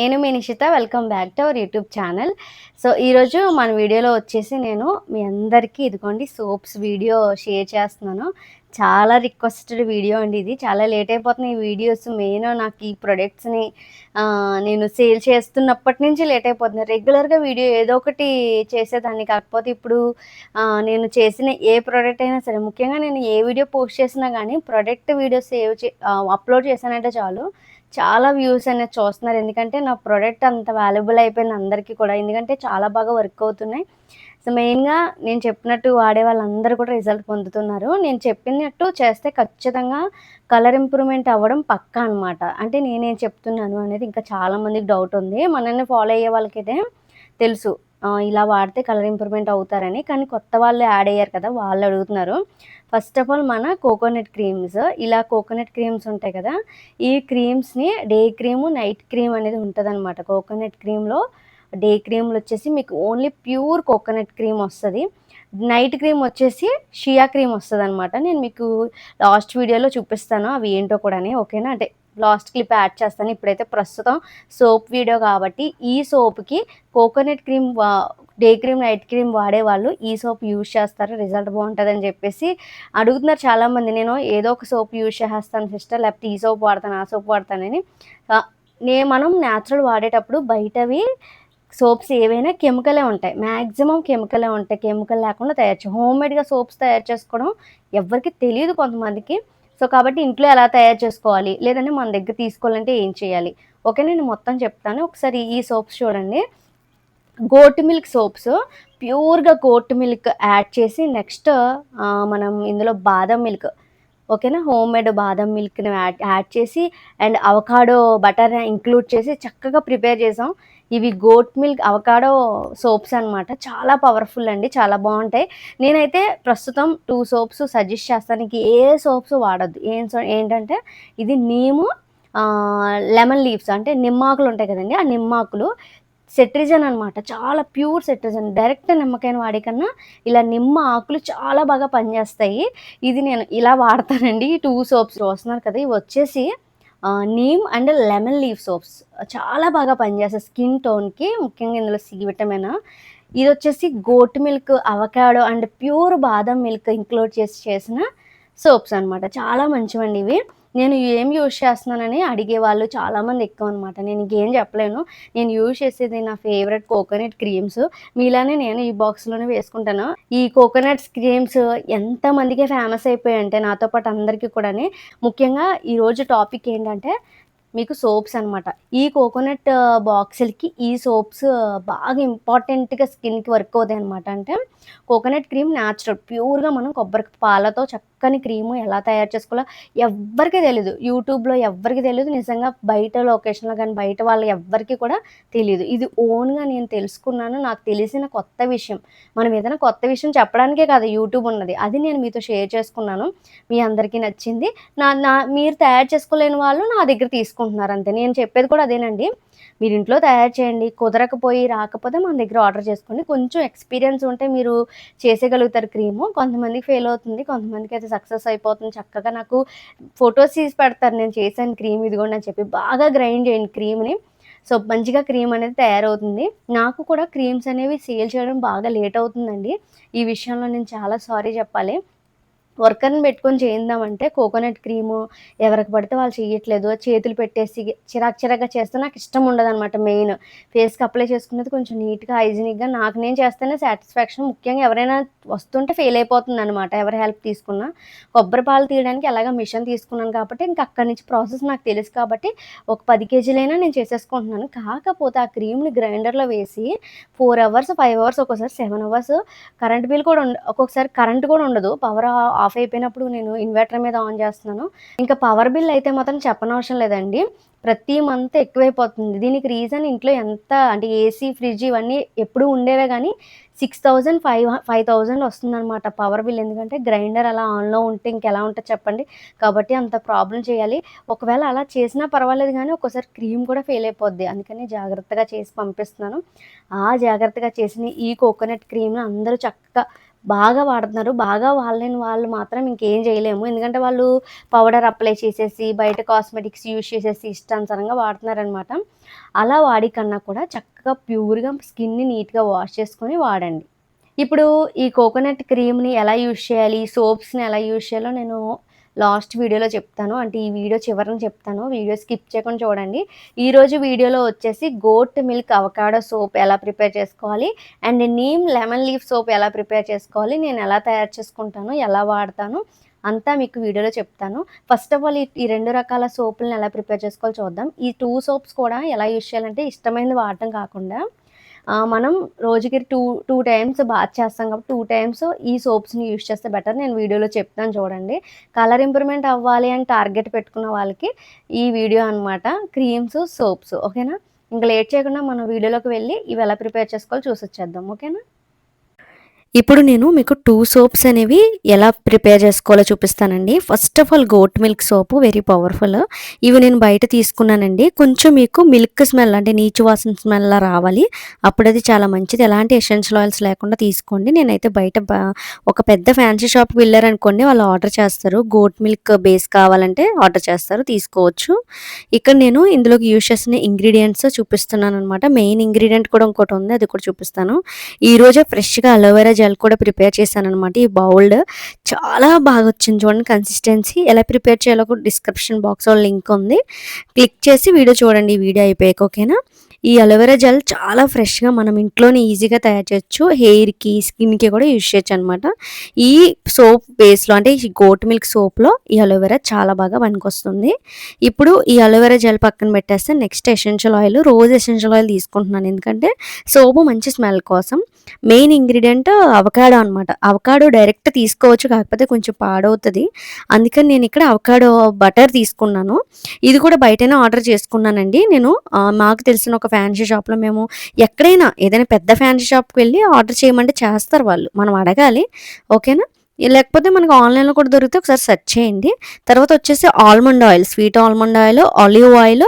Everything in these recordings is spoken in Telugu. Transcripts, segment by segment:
నేను మీ Nishitha welcome back to our YouTube channel so ఈరోజు మన వీడియోలో వచ్చేసి నేను మీ అందరికీ ఇదిగోండి సోప్స్ వీడియో షేర్ చేస్తున్నాను. చాలా రిక్వెస్టెడ్ వీడియో అండి ఇది. చాలా లేట్ అయిపోతున్నాయి ఈ వీడియోస్ మెయిన్ నాకు ఈ ప్రొడక్ట్స్ని నేను సేల్ చేస్తున్నప్పటి నుంచి లేట్ అయిపోతుంది రెగ్యులర్గా వీడియో ఏదో ఒకటి చేసేదాన్ని. కాకపోతే ఇప్పుడు నేను చేసిన ఏ ప్రోడక్ట్ అయినా సరే ముఖ్యంగా నేను ఏ వీడియో పోస్ట్ చేసినా కానీ ప్రొడక్ట్ వీడియో సేవ్ చే అప్లోడ్ చేశానంటే చాలు. చాలా వ్యూస్ అనేది చూస్తున్నారు. ఎందుకంటే నా ప్రోడక్ట్ అంత వాల్యుబుల్ అయిపోయింది అందరికీ కూడా. ఎందుకంటే చాలా బాగా వర్క్ అవుతున్నాయి. సో మెయిన్గా నేను చెప్పినట్టు వాడే వాళ్ళందరూ కూడా రిజల్ట్ పొందుతున్నారు. నేను చెప్పినట్టు చేస్తే ఖచ్చితంగా కలర్ ఇంప్రూవ్మెంట్ అవ్వడం పక్కా అనమాట అంటే నేనేం చెప్తున్నాను అనేది ఇంకా చాలామందికి డౌట్ ఉంది. మనల్ని ఫాలో అయ్యే వాళ్ళకైతే తెలుసు. ఇలా వాడితే కలర్ ఇంప్రూవ్మెంట్ అవుతారని. కానీ కొత్త వాళ్ళు యాడ్ అయ్యారు కదా వాళ్ళు అడుగుతున్నారు. ఫస్ట్ ఆఫ్ ఆల్ మన కోకోనట్ క్రీమ్స్ ఇలా కోకోనట్ క్రీమ్స్ ఉంటాయి కదా ఈ క్రీమ్స్ని డే క్రీము నైట్ క్రీమ్ అనేది ఉంటుంది అనమాట కోకోనట్ క్రీమ్లో డే క్రీమ్లు వచ్చేసి మీకు ఓన్లీ ప్యూర్ కోకోనట్ క్రీమ్ వస్తుంది. నైట్ క్రీమ్ వచ్చేసి షియా క్రీమ్ వస్తుంది అనమాట నేను మీకు లాస్ట్ వీడియోలో చూపిస్తాను అవి ఏంటో కూడా ఓకేనా అంటే లాస్ట్ క్లిప్ యాడ్ చేస్తాను. ఇప్పుడైతే ప్రస్తుతం సోప్ వీడియో కాబట్టి ఈ సోప్కి coconut cream day cream night cream వాడే వాళ్ళు ఈ సోప్ యూజ్ చేస్తారు. రిజల్ట్ బాగుంటుంది అని చెప్పేసి అడుగుతున్నారు చాలామంది. నేను ఏదో ఒక సోప్ యూజ్ చేస్తాను సిస్టర్ లేకపోతే ఈ సోప్ వాడతాను ఆ సోప్ వాడతానని నే మనం న్యాచురల్ వాడేటప్పుడు బయటవి సోప్స్ ఏవైనా కెమికలే ఉంటాయి. మ్యాక్సిమం కెమికలే ఉంటాయి. కెమికల్ లేకుండా తయారు చే హోమ్మేడ్గా సోప్స్ తయారు చేసుకోవడం ఎవరికి తెలియదు కొంతమందికి. సో కాబట్టి ఇంట్లో ఎలా తయారు చేసుకోవాలి? లేదంటే మన దగ్గర తీసుకోవాలంటే ఏం చేయాలి? ఓకే నేను మొత్తం చెప్తాను. ఒకసారి ఈ సోప్స్ చూడండి. గోట్ మిల్క్ సోప్స్ ప్యూర్గా గోట్ మిల్క్ యాడ్ చేసి నెక్స్ట్ మనం ఇందులో బాదం మిల్క్ ఓకేనా? హోమ్ మేడ్ బాదం మిల్క్ని యాడ్ యాడ్ చేసి అండ్ అవకాడో బటర్ని ఇంక్లూడ్ చేసి చక్కగా ప్రిపేర్ చేసాం. ఇవి గోట్ మిల్క్ అవకాడో సోప్స్ అన్నమాట. చాలా పవర్ఫుల్ అండి చాలా బాగుంటాయి. నేనైతే ప్రస్తుతం టూ సోప్స్ సజెస్ట్ చేస్తాను. ఏ సోప్స్ వాడద్దు. ఏం ఏంటంటే ఇది నీము లెమన్ లీవ్స్ అంటే నిమ్మాకులు ఉంటాయి కదండి ఆ నిమ్మాకులు సెట్రిజన్ అనమాట చాలా ప్యూర్ సెట్రిజన్. డైరెక్ట్ నిమ్మకాయని వాడే కన్నా ఇలా నిమ్మ ఆకులు చాలా బాగా పనిచేస్తాయి. ఇది నేను ఇలా వాడతానండి. ఈ టూ సోప్స్ వస్తున్నారు కదా ఇవి వచ్చేసి neem and lemon leave soaps. చాలా బాగా పనిచేస్తాయి స్కిన్ టోన్కి ముఖ్యంగా ఇందులో సి విటమిన్. ఇది వచ్చేసి goat milk avocado and pure బాదం మిల్క్ ఇంక్లూడ్ చేసి చేసిన సోప్స్ అన్నమాట. చాలా మంచివండి ఇవి. నేను ఏం యూజ్ చేస్తున్నానని అడిగే వాళ్ళు చాలామంది ఎక్కువ అనమాట నేను ఇంకేం చెప్పలేను. నేను యూజ్ చేసేది నా ఫేవరెట్ కోకోనట్ క్రీమ్స్ మీలానే నేను ఈ బాక్స్లోనే వేసుకుంటాను. ఈ కోకోనట్స్ క్రీమ్స్ ఎంతమందికి ఫేమస్ అయిపోయాయి అంటే నాతో పాటు అందరికీ కూడా ముఖ్యంగా ఈరోజు టాపిక్ ఏంటంటే మీకు సోప్స్ అనమాట ఈ కోకోనట్ బాక్సులకి ఈ సోప్స్ బాగా ఇంపార్టెంట్గా స్కిన్కి వర్క్ అవుతాయి అనమాట అంటే కోకోనట్ క్రీమ్ న్యాచురల్ ప్యూర్గా మనం కొబ్బరి పాలతో చక్కని క్రీము ఎలా తయారు చేసుకోవాలో ఎవ్వరికీ తెలియదు యూట్యూబ్లో ఎవ్వరికి తెలియదు నిజంగా బయట లొకేషన్లో కానీ బయట వాళ్ళు ఎవ్వరికి కూడా తెలియదు ఇది ఓన్గా నేను తెలుసుకున్నాను. నాకు తెలిసిన కొత్త విషయం. మనం ఏదైనా కొత్త విషయం చెప్పడానికే కాదు యూట్యూబ్ ఉన్నది. అది నేను మీతో షేర్ చేసుకున్నాను. మీ అందరికీ నచ్చింది. నా నా మీరు తయారు చేసుకోలేని వాళ్ళు నా దగ్గర తీసుకుంటున్నారు అంతే నేను చెప్పేది కూడా అదేనండి. మీరు ఇంట్లో తయారు చేయండి. కుదరకపోయి రాకపోతే మన దగ్గర ఆర్డర్ చేసుకోండి. కొంచెం ఎక్స్పీరియన్స్ ఉంటే మీరు చేసేయగలుగుతారు క్రీము. కొంతమందికి ఫెయిల్ అవుతుంది. కొంతమందికి అయితే సక్సెస్ అయిపోతుంది. చక్కగా నాకు ఫొటోస్ తీసి పెడతారు. నేను చేశాను క్రీమ్ ఇదిగోండి అని చెప్పి బాగా గ్రైండ్ చేయండి క్రీమ్ని. సో మంచిగా క్రీమ్ అనేది తయారవుతుంది. నాకు కూడా క్రీమ్స్ అనేవి సేల్ చేయడం బాగా లేట్ అవుతుందండి. ఈ విషయంలో నేను చాలా సారీ చెప్పాలి. వర్కర్ని పెట్టుకొని చేయిందామంటే కోకోనట్ క్రీము ఎవరికి పడితే వాళ్ళు చేయట్లేదు చేతులు పెట్టేసి చిరాకు చిరాకుగా చేస్తే నాకు ఇష్టం ఉండదు అనమాట మెయిన్. ఫేస్కి అప్లై చేసుకునేది కొంచెం నీట్గా హైజీనిక్గా నాకు నేను చేస్తేనే సాటిస్ఫాక్షన్ ముఖ్యంగా ఎవరైనా వస్తుంటే ఫెయిల్ అయిపోతుంది అనమాట ఎవరి హెల్ప్ తీసుకున్నా. కొబ్బరి పాలు తీయడానికి ఎలాగ మిషన్ తీసుకున్నాను కాబట్టి ఇంకా అక్కడి నుంచి ప్రాసెస్ నాకు తెలుసు కాబట్టి ఒక పది కేజీలైనా నేను చేసేసుకుంటున్నాను. కాకపోతే ఆ క్రీమ్ని గ్రైండర్లో వేసి ఫోర్ అవర్స్ ఫైవ్ అవర్స్ ఒక్కోసారి సెవెన్ అవర్స్ కరెంట్ బిల్ కూడా ఉండ ఒక్కొక్కసారి కరెంట్ కూడా ఉండదు. పవర్ ఆఫ్ అయిపోయినప్పుడు నేను ఇన్వర్టర్ మీద ఆన్ చేస్తున్నాను. ఇంకా పవర్ బిల్ అయితే మాత్రం చెప్పనవసరం లేదండి. ప్రతి మంత్ ఎక్కువైపోతుంది. దీనికి రీజన్ ఇంట్లో ఎంత అంటే ఏసీ ఫ్రిడ్జ్ ఇవన్నీ ఎప్పుడు ఉండేవే కానీ six thousand five five thousand వస్తుందన్నమాట పవర్ బిల్. ఎందుకంటే గ్రైండర్ అలా ఆన్లో ఉంటే ఇంకెలా ఉంటుంది చెప్పండి? కాబట్టి అంత ప్రాబ్లం చేయాలి. ఒకవేళ అలా చేసినా పర్వాలేదు కానీ ఒక్కోసారి క్రీమ్ కూడా ఫెయిల్ అయిపోద్ది. అందుకని జాగ్రత్తగా చేసి పంపిస్తున్నాను. ఆ జాగ్రత్తగా చేసిన ఈ కోకోనట్ క్రీమ్ని అందరూ చక్కగా బాగా వాడుతున్నారు. బాగా వాళ్ళని వాళ్ళు మాత్రం ఇంకేం చేయలేము. ఎందుకంటే వాళ్ళు పౌడర్ అప్లై చేసేసి బయట కాస్మెటిక్స్ యూజ్ చేసేసి ఇష్టానుసారంగా వాడుతున్నారనమాట. అలా వాడి కన్నా కూడా చక్కగా ప్యూర్గా స్కిన్ని నీట్గా వాష్ చేసుకొని వాడండి. ఇప్పుడు ఈ కోకోనట్ క్రీమ్ని ఎలా యూజ్ చేయాలి? సోప్స్ని ఎలా యూజ్ చేయాలో నేను లాస్ట్ వీడియోలో చెప్తాను. అంటే ఈ వీడియో చివరిని చెప్తాను. వీడియో స్కిప్ చేయకుండా చూడండి. ఈరోజు వీడియోలో వచ్చేసి గోట్ మిల్క్ అవకాడో సోప్ ఎలా ప్రిపేర్ చేసుకోవాలి and neem lemon leaf soap ఎలా ప్రిపేర్ చేసుకోవాలి నేను ఎలా తయారు చేసుకుంటాను ఎలా వాడతాను అంతా మీకు వీడియోలో చెప్తాను. ఫస్ట్ ఆఫ్ ఆల్ ఈ రెండు రకాల సోపులను ఎలా ప్రిపేర్ చేసుకోవాలో చూద్దాం. ఈ టూ సోప్స్ కూడా ఎలా యూజ్ చేయాలంటే ఇష్టమైనది వాడటం కాకుండా మనం రోజుకి టూ టూ టైమ్స్ బాత్ చేస్తాం కాబట్టి టూ టైమ్స్ ఈ సోప్స్ని యూస్ చేస్తే బెటర్. నేను వీడియోలో చెప్తాను చూడండి. కలర్ ఇంప్రూవ్మెంట్ అవ్వాలి అని టార్గెట్ పెట్టుకున్న వాళ్ళకి ఈ వీడియో అనమాట క్రీమ్స్ సోప్స్ ఓకేనా? ఇంకా లేట్ చేయకుండా మనం వీడియోలోకి వెళ్ళి ఇవి ఎలా ప్రిపేర్ చేసుకోవాలో చూసి వచ్చేద్దాం. ఓకేనా? ఇప్పుడు నేను మీకు టూ సోప్స్ అనేవి ఎలా ప్రిపేర్ చేసుకోవాలో చూపిస్తానండి. First of all goat milk soap very powerful ఇవి నేను బయట తీసుకున్నానండి. కొంచెం మీకు మిల్క్ స్మెల్ అంటే నీచు వాసన స్మెల్ రావాలి. అప్పుడు అది చాలా మంచిది. ఎలాంటి ఎసెన్షియల్ ఆయిల్స్ లేకుండా తీసుకోండి. నేనైతే బయట ఒక పెద్ద ఫ్యాన్సీ షాప్కి వెళ్ళారనుకోండి వాళ్ళు ఆర్డర్ చేస్తారు. గోట్ మిల్క్ బేస్ కావాలంటే ఆర్డర్ చేస్తారు. తీసుకోవచ్చు. ఇక్కడ నేను ఇందులోకి యూజ్ చేసిన ఇంగ్రీడియంట్స్ చూపిస్తున్నాను అనమాట మెయిన్ ఇంగ్రీడియంట్ కూడా ఇంకోటి ఉంది. అది కూడా చూపిస్తాను. ఈరోజే ఫ్రెష్గా అలోవెరా జెల్ కూడా ప్రిపేర్ చేశాను అనమాట ఈ బౌల్డ్ చాలా బాగా వచ్చింది చూడండి కన్సిస్టెన్సీ ఎలా ప్రిపేర్ చేయాలో డిస్క్రిప్షన్ బాక్స్లో లింక్ ఉంది. క్లిక్ చేసి వీడియో చూడండి ఈ వీడియో అయిపోయాక ఓకేనా ఈ అలోవెరా జెల్ చాలా ఫ్రెష్గా మనం ఇంట్లోనే ఈజీగా తయారు చేయొచ్చు. హెయిర్కి స్కిన్కి కూడా యూజ్ చేయొచ్చు అనమాట ఈ సోప్ బేస్లో అంటే ఈ గోట్ మిల్క్ సోప్లో ఈ అలోవెరా చాలా బాగా పనికొస్తుంది. ఇప్పుడు ఈ అలోవెరా జెల్ పక్కన పెట్టేస్తే నెక్స్ట్ ఎసెన్షియల్ ఆయిల్ రోజు ఎసెన్షియల్ ఆయిల్ తీసుకుంటున్నాను. ఎందుకంటే సోపు మంచి స్మెల్ కోసం. మెయిన్ ఇంగ్రీడియంట్ అవకాడో అనమాట అవకాడో డైరెక్ట్ తీసుకోవచ్చు కాకపోతే కొంచెం పాడవుతుంది. అందుకని నేను ఇక్కడ అవకాడో బటర్ తీసుకున్నాను. ఇది కూడా బయటనే ఆర్డర్ చేసుకున్నానండి. నేను మాకు తెలిసిన ఒక ఫ్యాన్సీ షాప్లో మేము ఎక్కడైనా ఏదైనా పెద్ద ఫ్యాన్సీ షాప్కి వెళ్ళి ఆర్డర్ చేయమంటే చేస్తారు వాళ్ళు. మనం అడగాలి. ఓకేనా లేకపోతే మనకు ఆన్లైన్లో కూడా దొరికితే ఒకసారి సెర్చ్ చేయండి. తర్వాత వచ్చేసి almond oil sweet almond oil olive oil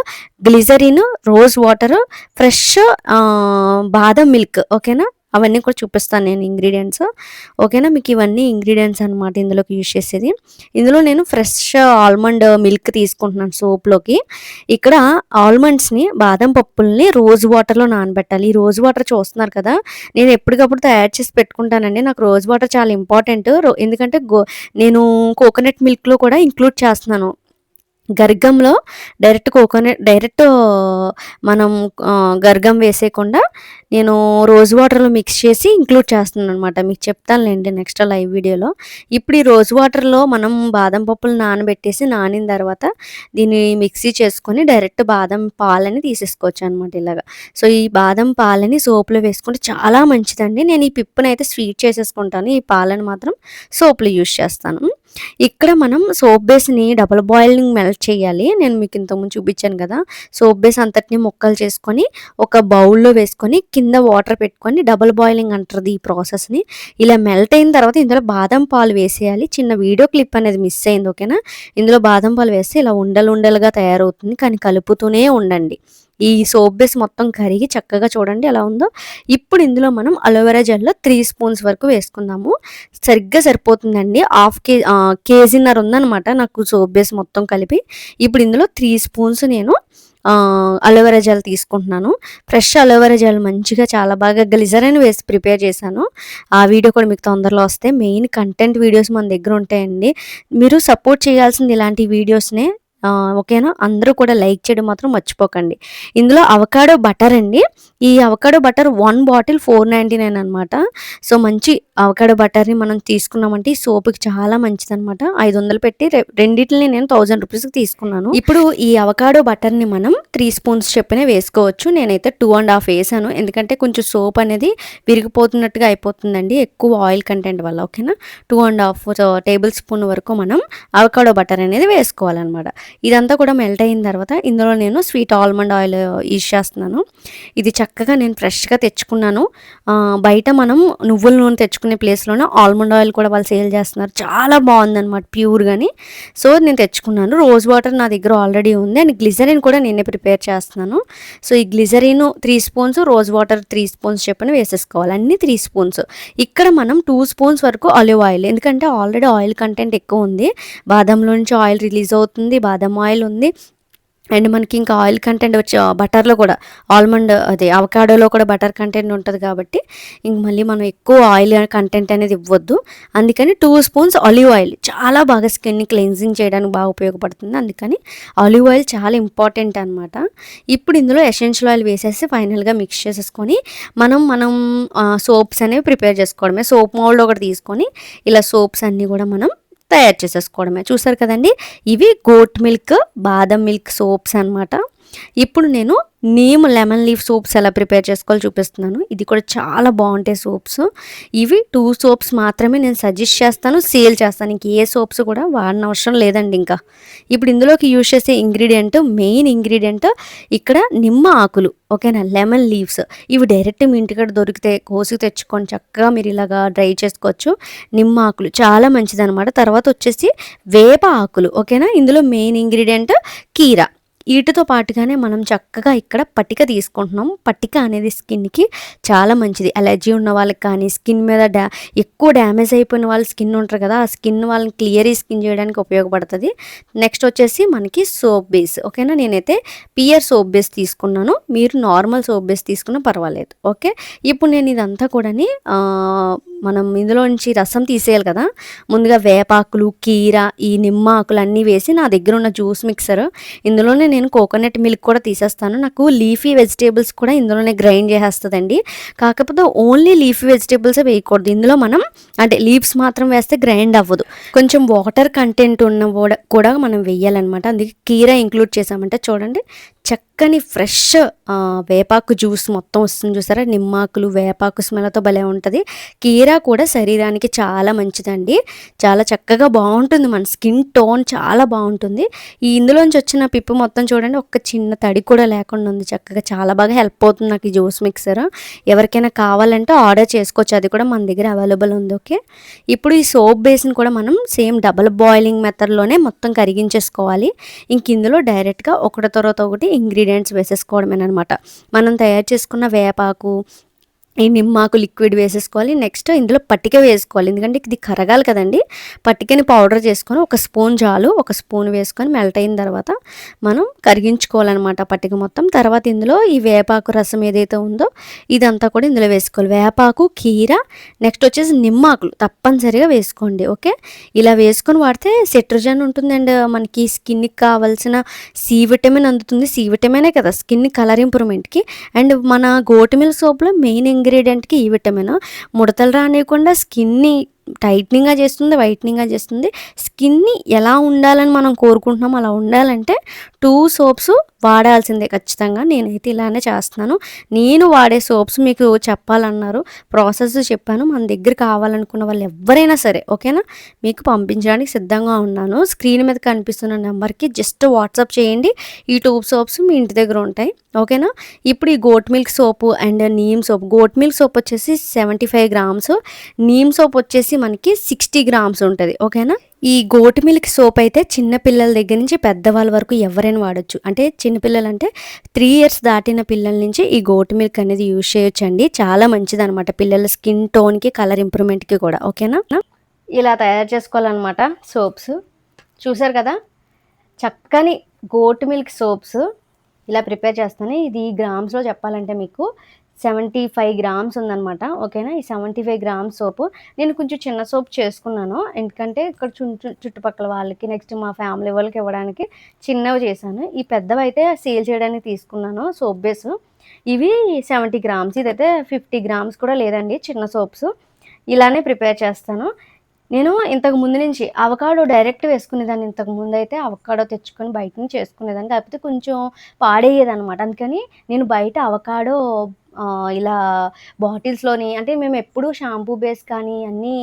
glycerine rose water fresh బాదం మిల్క్ ఓకేనా అవన్నీ కూడా చూపిస్తాను నేను ఇంగ్రీడియంట్స్ ఓకేనా మీకు ఇవన్నీ ఇంగ్రీడియంట్స్ అనమాట ఇందులోకి యూజ్ చేసేది. ఇందులో నేను ఫ్రెష్ ఆల్మండ్ మిల్క్ తీసుకుంటున్నాను సోప్లోకి. ఇక్కడ ఆల్మండ్స్ని బాదం పప్పుల్ని రోజ్ వాటర్లో నానబెట్టాలి. ఈ రోజు వాటర్ చూస్తున్నారు కదా? నేను ఎప్పటికప్పుడు తయారు చేసి పెట్టుకుంటానండి. నాకు రోజ్ వాటర్ చాలా ఇంపార్టెంట్ ఎందుకంటే నేను కోకోనట్ మిల్క్లో కూడా ఇంక్లూడ్ చేస్తున్నాను. గర్గంలో డైరెక్ట్ కోకోనట్ డైరెక్ట్ మనం గర్గం వేసేయకుండా నేను రోజ్ వాటర్లో మిక్స్ చేసి ఇంక్లూడ్ చేస్తున్నాను అనమాట మీకు చెప్తానులేండి నెక్స్ట్ లైవ్ వీడియోలో. ఇప్పుడు ఈ రోజ్ వాటర్లో మనం బాదం పప్పులు నానబెట్టేసి నానిన తర్వాత దీన్ని మిక్సీ చేసుకొని డైరెక్ట్ బాదం పాలని తీసేసుకోవచ్చు అనమాట ఇలాగా. సో ఈ బాదం పాలని సోపులో వేసుకుంటే చాలా మంచిదండి. నేను ఈ పిప్పునైతే స్వీట్ చేసేసుకుంటాను. ఈ పాలని మాత్రం సోప్లో యూజ్ చేస్తాను. ఇక్కడ మనం సోప్ బేస్ని డబల్ బాయిలింగ్ మెల్ట్ చేయాలి. నేను మీకు ఇంతకుముందు చూపించాను కదా. సోప్ బేస్ అంతటిని ముక్కలు చేసుకొని ఒక బౌల్లో వేసుకొని కింద వాటర్ పెట్టుకొని డబల్ బాయిలింగ్ అంటారు ఈ ప్రాసెస్ని. ఇలా మెల్ట్ అయిన తర్వాత ఇందులో బాదం పాలు వేసేయాలి. చిన్న వీడియో క్లిప్ అనేది మిస్ అయింది ఓకేనా? ఇందులో బాదం పాలు వేస్తే ఇలా ఉండలు ఉండలుగా తయారవుతుంది. కానీ కలుపుతూనే ఉండండి. ఈ సోప్ బేస్ మొత్తం కరిగి చక్కగా చూడండి ఎలా ఉందో. ఇప్పుడు ఇందులో మనం అలోవెరా జెల్లో త్రీ స్పూన్స్ వరకు వేసుకుందాము. సరిగ్గా సరిపోతుందండి. హాఫ్ కే కేజీన్నర ఉందనమాట నాకు సోప్ బేస్ మొత్తం కలిపి. ఇప్పుడు ఇందులో త్రీ స్పూన్స్ నేను అలోవెరా జెల్ తీసుకుంటున్నాను. ఫ్రెష్ అలోవెరా జెల్ మంచిగా చాలా బాగా గ్లిజరైన్ వేసి ప్రిపేర్ చేశాను. ఆ వీడియో కూడా మీకు తొందరలో వస్తే మెయిన్ కంటెంట్ వీడియోస్ మన దగ్గర ఉంటాయండి. మీరు సపోర్ట్ చేయాల్సింది ఇలాంటి వీడియోస్నే. ఓకేనా? అందరూ కూడా లైక్ చేయడం మాత్రం మర్చిపోకండి. ఇందులో అవకాడో బటర్ అండి. ఈ avocado butter one bottle four ninety nine అనమాట సో మంచి అవకాడో బటర్ని మనం తీసుకున్నామంటే ఈ సోపుకి చాలా మంచిది అనమాట ఐదు వందలు పెట్టి రెండింటిని నేను థౌజండ్ రూపీస్కి తీసుకున్నాను. ఇప్పుడు ఈ అవకాడో బటర్ని మనం త్రీ స్పూన్స్ చెప్పిన వేసుకోవచ్చు. నేనైతే టూ అండ్ హాఫ్ వేసాను. ఎందుకంటే కొంచెం సోప్ అనేది విరిగిపోతున్నట్టుగా అయిపోతుందండి. ఎక్కువ ఆయిల్ కంటెంట్ వల్ల ఓకేనా? Two and half tablespoon వరకు మనం అవకాడో బటర్ అనేది వేసుకోవాలన్నమాట. ఇదంతా కూడా మెల్ట్ అయిన తర్వాత ఇందులో నేను స్వీట్ ఆల్మండ్ ఆయిల్ యూజ్ చేస్తున్నాను. ఇది చక్కగా నేను ఫ్రెష్గా తెచ్చుకున్నాను. బయట మనం నువ్వుల నూనె తెచ్చుకునే ప్లేస్లోనే ఆల్మండ్ ఆయిల్ కూడా వాళ్ళు సేల్ చేస్తున్నారు. చాలా బాగుందన్నమాట ప్యూర్ కానీ సో నేను తెచ్చుకున్నాను. రోజ్ వాటర్ నా దగ్గర ఆల్రెడీ ఉంది. అండ్ గ్లిజరిన్ కూడా నేనే ప్రిపేర్ చేస్తున్నాను. సో ఈ glycerine three spoons rose water three spoons చెప్పని వేసేసుకోవాలి. అన్ని త్రీ స్పూన్స్ ఇక్కడ మనం టూ స్పూన్స్ వరకు ఆలివ్ ఆయిల్ ఎందుకంటే ఆల్రెడీ ఆయిల్ కంటెంట్ ఎక్కువ ఉంది. బాదంలో నుంచి ఆయిల్ రిలీజ్ అవుతుంది. బాదం ఆయిల్ ఉంది. అండ్ మనకి ఇంకా ఆయిల్ కంటెంట్ వచ్చి బటర్లో కూడా ఆల్మండ్ అదే అవకాడోలో కూడా బటర్ కంటెంట్ ఉంటుంది కాబట్టి ఇంక మళ్ళీ మనం ఎక్కువ ఆయిల్ కంటెంట్ అనేది ఇవ్వద్దు. అందుకని టూ స్పూన్స్ ఆలివ్ ఆయిల్. చాలా బాగా స్కిన్ని క్లెన్జింగ్ చేయడానికి బాగా ఉపయోగపడుతుంది. అందుకని ఆలివ్ ఆయిల్ చాలా ఇంపార్టెంట్ అనమాట ఇప్పుడు ఇందులో ఎసెన్షియల్ ఆయిల్ వేసేసి ఫైనల్గా మిక్స్ చేసేసుకొని మనం మనం సోప్స్ అనేవి ప్రిపేర్ చేసుకోవడమే. సోప్ మోల్డ్ ఒకటి తీసుకొని ఇలా సోప్స్ అన్నీ కూడా మనం తయారు చేసేసుకోవడమే. చూసారు కదండి? ఇవి గోట్ మిల్క్ బాదం మిల్క్ సోప్స్ అన్నమాట. ఇప్పుడు నేను నేమ్ లెమన్ లీఫ్ సోప్స్ ఎలా ప్రిపేర్ చేసుకోవాలో చూపిస్తున్నాను. ఇది కూడా చాలా బాగుంటాయి సోప్స్. ఇవి టూ సోప్స్ మాత్రమే నేను సజెస్ట్ చేస్తాను సేల్ చేస్తాను. ఇంక ఏ సోప్స్ కూడా వాడిన అవసరం లేదండి ఇంకా. ఇప్పుడు ఇందులోకి యూజ్ చేసే ఇంగ్రీడియంట్ మెయిన్ ఇంగ్రీడియంట్ ఇక్కడ నిమ్మ ఆకులు ఓకేనా? Lemon leaves. ఇవి డైరెక్ట్ మీ ఇంటికాడ దొరికితే కోసి తెచ్చుకొని చక్కగా మీరు ఇలాగా డ్రై చేసుకోవచ్చు. నిమ్మ ఆకులు చాలా మంచిది అనమాట తర్వాత వచ్చేసి వేప ఆకులు ఓకేనా? ఇందులో మెయిన్ ఇంగ్రీడియంట్ కీరా. వీటితో పాటుగానే మనం చక్కగా ఇక్కడ పట్టిక తీసుకుంటున్నాం. పట్టిక అనేది స్కిన్కి చాలా మంచిది. అలర్జీ ఉన్న వాళ్ళకి కానీ స్కిన్ మీద డా ఎక్కువ డ్యామేజ్ అయిపోయిన వాళ్ళ స్కిన్ ఉంటారు కదా ఆ స్కిన్ వాళ్ళని క్లియర్ స్కిన్ చేయడానికి ఉపయోగపడుతుంది. నెక్స్ట్ వచ్చేసి మనకి సోప్ బేస్. ఓకేనా? నేనైతే పియర్ సోప్ బేస్ తీసుకున్నాను. మీరు నార్మల్ సోప్ బేస్ తీసుకున్నా పర్వాలేదు. ఓకే? ఇప్పుడు నేను ఇదంతా కూడాని మనం ఇందులో నుంచి రసం తీసేయాలి కదా. ముందుగా వేపాకులు కీర ఈ నిమ్మ ఆకులు అన్నీ వేసి నా దగ్గర ఉన్న జ్యూస్ మిక్సర్. ఇందులోనే నేను కోకోనట్ మిల్క్ కూడా తీసేస్తాను. నాకు లీఫీ వెజిటేబుల్స్ కూడా ఇందులోనే గ్రైండ్ చేసేస్తుందండి. కాకపోతే ఓన్లీ లీఫీ వెజిటేబుల్స్ వేయకూడదు. ఇందులో మనం అంటే లీవ్స్ మాత్రం వేస్తే గ్రైండ్ అవ్వదు. కొంచెం వాటర్ కంటెంట్ ఉన్న కూడా కూడా మనం వెయ్యాలన్నమాట అందుకే కీర ఇంక్లూడ్ చేసామంటే చూడండి. చక్కని ఫ్రెష్ వేపాకు జ్యూస్ మొత్తం వస్తుంది చూసారా? నిమ్మాకులు వేపాకు స్మెల్తో భలే ఉంటుంది. కీరా కూడా శరీరానికి చాలా మంచిదండి. చాలా చక్కగా బాగుంటుంది. మన స్కిన్ టోన్ చాలా బాగుంటుంది. ఈ ఇందులోంచి వచ్చిన పిప్పు మొత్తం చూడండి. ఒక్క చిన్న తడి కూడా లేకుండా ఉంది. చక్కగా చాలా బాగా హెల్ప్ అవుతుంది నాకు ఈ జ్యూస్ మిక్సర్. ఎవరికైనా కావాలంటే ఆర్డర్ చేసుకోవచ్చు. అది కూడా మన దగ్గర అవైలబుల్ ఉంది. ఓకే? ఇప్పుడు ఈ సోప్ బేస్ని కూడా మనం సేమ్ డబల్ బాయిలింగ్ మెథడ్లోనే మొత్తం కరిగించేసుకోవాలి. ఇంక ఇందులో డైరెక్ట్గా ఒకటి తర్వాత ఒకటి ఇంగ్రీడియంట్స్ వేసేసుకోవడమేనమాట. మనం తయారు చేసుకున్న వేపాకు ఈ నిమ్మాకు లిక్విడ్ వేసేసుకోవాలి. నెక్స్ట్ ఇందులో పట్టిక వేసుకోవాలి. ఎందుకంటే ఇది కరగాలి కదండి. పట్టికని పౌడర్ చేసుకొని ఒక స్పూన్ చాలు. ఒక స్పూన్ వేసుకొని మెల్ట్ అయిన తర్వాత మనం కరిగించుకోవాలన్నమాట పట్టిక మొత్తం. తర్వాత ఇందులో ఈ వేపాకు రసం ఏదైతే ఉందో ఇదంతా కూడా ఇందులో వేసుకోవాలి. వేపాకు కీర నెక్స్ట్ వచ్చేసి నిమ్మాకులు తప్పనిసరిగా వేసుకోండి. ఓకే? ఇలా వేసుకొని వాడితే సెట్రజన్ ఉంటుంది అండ్ మనకి స్కిన్కి కావాల్సిన సి విటమిన్ అందుతుంది. సి విటమినే కదా. స్కిన్ కలర్ ఇంప్రూవ్మెంట్కి అండ్ మన గోటు సోప్లో మెయిన్ ఇంగ్రీడియంట్కి ఈ విటమిన్ ముడతలు రానియకుండా స్కిన్ని టైట్నింగ్గా చేస్తుంది వైట్నింగ్గా చేస్తుంది. స్కిన్ని ఎలా ఉండాలని మనం కోరుకుంటున్నాం అలా ఉండాలంటే టూ సోప్స్ వాడాల్సిందే ఖచ్చితంగా. నేనైతే ఇలానే చేస్తున్నాను. నేను వాడే సోప్స్ మీకు చెప్పాలన్నారు ప్రాసెస్ చెప్పాను. మన దగ్గర కావాలనుకున్న వాళ్ళు ఎవరైనా సరే ఓకేనా? మీకు పంపించడానికి సిద్ధంగా ఉన్నాను. స్క్రీన్ మీద కనిపిస్తున్న నెంబర్కి జస్ట్ వాట్సాప్ చేయండి. ఈ టూబ్ సోప్స్ మీ ఇంటి దగ్గర ఉంటాయి ఓకేనా? ఇప్పుడు ఈ goat milk soap and neem soap. Goat milk soap వచ్చేసి seventy five grams. Neem soap వచ్చేసి మనకి సిక్స్టీ గ్రామ్స్ ఉంటుంది ఓకేనా? ఈ గోటు మిల్క్ సోప్ అయితే చిన్న పిల్లల దగ్గర నుంచి పెద్దవాళ్ళ వరకు ఎవరైనా వాడచ్చు. అంటే చిన్నపిల్లలు అంటే త్రీ ఇయర్స్ దాటిన పిల్లల నుంచి ఈ గోటు మిల్క్ అనేది యూజ్ చేయొచ్చండి. చాలా మంచిది అనమాట పిల్లల స్కిన్ టోన్కి కలర్ ఇంప్రూవ్మెంట్కి కూడా. ఓకేనా ఇలా తయారు చేసుకోవాలన్నమాట సోప్స్. చూసారు కదా? చక్కని గోటు మిల్క్ సోప్స్. ఇలా ప్రిపేర్ చేస్తాను. ఇది గ్రామ్స్లో చెప్పాలంటే మీకు సెవెంటీ ఫైవ్ గ్రామ్స్ ఉందన్నమాట. ఓకేనా? ఈ సెవెంటీ ఫైవ్ గ్రామ్స్ సోపు నేను కొంచెం చిన్న సోప్ చేసుకున్నాను. ఎందుకంటే ఇక్కడ చుట్టుపక్కల వాళ్ళకి నెక్స్ట్ మా ఫ్యామిలీ వాళ్ళకి ఇవ్వడానికి చిన్నవి చేశాను. ఈ పెద్దవి అయితే సేల్ చేయడానికి తీసుకున్నాను సోప్ బేస్ ఇవి సెవెంటీ గ్రామ్స్ ఇదైతే ఫిఫ్టీ గ్రామ్స్ కూడా లేదండి చిన్న సోప్స్ ఇలానే ప్రిపేర్ చేస్తాను. నేను ఇంతకు ముందు నుంచి అవకాడో డైరెక్ట్ వేసుకునేదాన్ని. ఇంతకు ముందు అయితే అవకాడో తెచ్చుకొని బయట నుంచి చేసుకునేదాన్ని. కాకపోతే కొంచెం పాడేయేది అనమాట అందుకని నేను బయట అవకాడో ఇలా బాటిల్స్‌లోని అంటే మేము ఎప్పుడూ షాంపూ బేస్ కానీ అన్నీ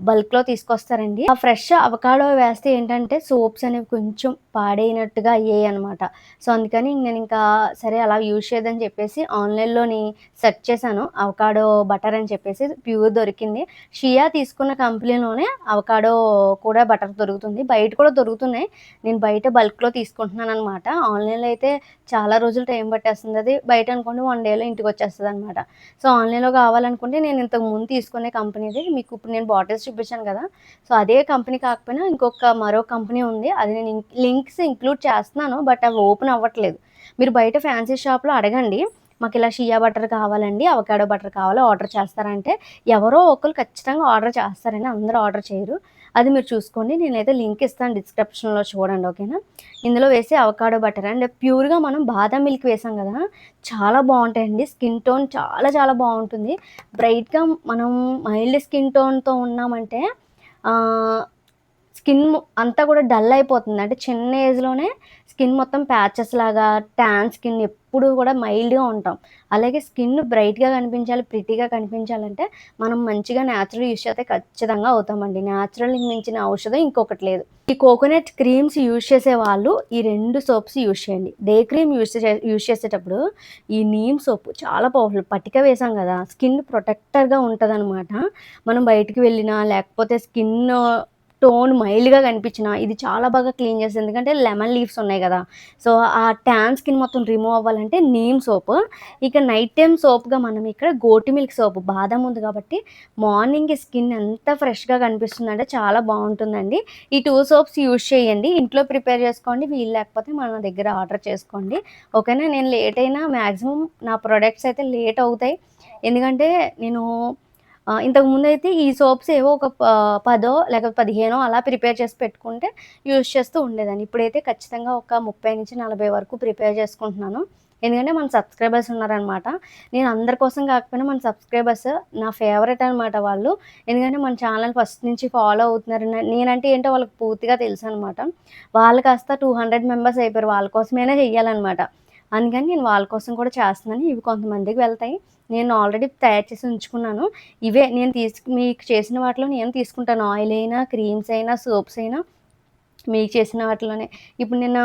బల్క్‌లో తీసుకొస్తారండి. ఆ ఫ్రెష్ అవకాడో వేస్తే ఏంటంటే సోప్స్ అనేవి కొంచెం పాడైనట్టుగా అయ్యాయన్నమాట. సో, అందుకని నేను ఇంకా సరే అలా యూజ్ చేయదని చెప్పేసి ఆన్‌లైన్‌లోని సెర్చ్ చేశాను. అవకాడో బటర్ అని చెప్పేసి ప్యూర్ దొరికింది. షియా తీసుకున్న కంపెనీలోనే అవకాడో కూడా బటర్ దొరుకుతుంది. బయట కూడా దొరుకుతున్నాయి. నేను బయట బల్క్‌లో తీసుకుంటున్నాను అనమాట ఆన్‌లైన్‌లో అయితే చాలా రోజులు టైం పట్టేస్తుంది. అది బయట అనుకోండి వన్ డేలో అనమాట సో, ఆన్‌లైన్‌లో కావాలనుకుంటే నేను ఇంతకు ముందు తీసుకునే కంపెనీది మీకు ఇప్పుడు నేను బాటిల్స్ చూపించాను కదా! సో, అదే కంపెనీ కాకపోయినా ఇంకొక మరో కంపెనీ ఉంది. అది నేను ఇంక్ లింక్స్ ఇంక్లూడ్ చేస్తున్నాను. బట్ అవి ఓపెన్ అవ్వట్లేదు. మీరు బయట ఫ్యాన్సీ షాప్‌లో అడగండి. మాకు ఇలా షియా బటర్ కావాలండి, అవకాడో బటర్ కావాలో ఆర్డర్ చేస్తారంటే ఎవరో ఒకరు ఖచ్చితంగా ఆర్డర్ చేస్తారని అందరూ ఆర్డర్ చేయరు. అది మీరు చూసుకోండి. నేనైతే లింక్ ఇస్తాను డిస్క్రిప్షన్‌లో చూడండి ఓకేనా. ఇందులో వేసే అవకాడో బటర్ అండ్ ప్యూర్‌గా మనం బాదం మిల్క్ వేసాం కదా! చాలా బాగుంటాయండి స్కిన్ టోన్ చాలా చాలా బాగుంటుంది బ్రైట్‌గా మనం మైల్డ్ స్కిన్ టోన్‌తో ఉన్నామంటే స్కిన్ అంతా కూడా డల్ అయిపోతుంది. అంటే చిన్న ఏజ్‌లోనే స్కిన్ మొత్తం ప్యాచెస్ లాగా టాన్ స్కిన్ ఎప్పుడూ కూడా మైల్డ్‌గా ఉంటాం. అలాగే స్కిన్ బ్రైట్‌గా కనిపించాలి, ప్రిటీగా కనిపించాలంటే మనం మంచిగా న్యాచురల్ యూజ్ చేస్తే ఖచ్చితంగా అవుతామండి. న్యాచురల్ మించిన ఔషధం ఇంకొకటి లేదు. ఈ కోకోనట్ క్రీమ్స్ యూజ్ చేసే వాళ్ళు ఈ రెండు సోప్స్ యూజ్ చేయండి. డే క్రీమ్ యూజ్ చే యూజ్ చేసేటప్పుడు ఈ నీమ్ సోప్ చాలా పవర్‌ఫుల్. పట్టిక వేసాం కదా! స్కిన్ ప్రొటెక్టర్‌గా ఉంటదనమాట. మనం బయటికి వెళ్ళినా లేకపోతే స్కిన్ టోన్ మైల్డ్‌గా కనిపించిన ఇది చాలా బాగా క్లీన్ చేస్తుంది ఎందుకంటే లెమన్ లీవ్స్ ఉన్నాయి కదా! సో, ఆ ట్యాన్ స్కిన్ మొత్తం రిమూవ్ అవ్వాలంటే నీమ్ సోప్. ఇక నైట్ టైం సోప్‌గా మనం ఇక్కడ గోటి మిల్క్ సోప్ బాదం ఉంది కాబట్టి మార్నింగ్ స్కిన్ ఎంత ఫ్రెష్‌గా కనిపిస్తుందంటే చాలా బాగుంటుందండి ఈ టూ సోప్స్ యూజ్ చేయండి. ఇంట్లో ప్రిపేర్ చేసుకోండి. వీలు లేకపోతే మన దగ్గర ఆర్డర్ చేసుకోండి. ఓకేనా. నేను లేట్ అయినా మ్యాక్సిమం నా ప్రొడక్ట్స్ అయితే లేట్ అవుతాయి. ఎందుకంటే నేను ఇంతకు ముందు అయితే ఈ సోప్స్ ఏవో ఒక పదో లేకపోతే 15 అలా ప్రిపేర్ చేసి పెట్టుకుంటే యూజ్ చేస్తూ ఉండేదాన్ని. ఇప్పుడైతే ఖచ్చితంగా ఒక 30-40 వరకు ప్రిపేర్ చేసుకుంటున్నాను. ఎందుకంటే మన సబ్స్క్రైబర్స్ ఉన్నారనమాట. నేను అందరి కోసం కాకపోయినా మన సబ్స్క్రైబర్స్ నా ఫేవరెట్ అనమాట వాళ్ళు. ఎందుకంటే మన ఛానల్ ఫస్ట్ నుంచి ఫాలో అవుతున్నారు. నేనంటే ఏంటో వాళ్ళకి పూర్తిగా తెలుసు అనమాట వాళ్ళు కాస్త 200 మెంబర్స్ అయిపోయారు. వాళ్ళ కోసమైనా చెయ్యాలన్నమాట అందుకని నేను వాళ్ళ కోసం కూడా చేస్తున్నాను. ఇవి కొంతమందికి వెళ్తాయి. నేను ఆల్రెడీ తయారు చేసి ఉంచుకున్నాను. ఇవే నేను తీసుకు మీకు చేసిన వాటిలో నేను తీసుకుంటాను. ఆయిల్ అయినా, క్రీమ్స్ అయినా, సోప్స్ అయినా మీకు చేసిన వాటిలోనే. ఇప్పుడు నేను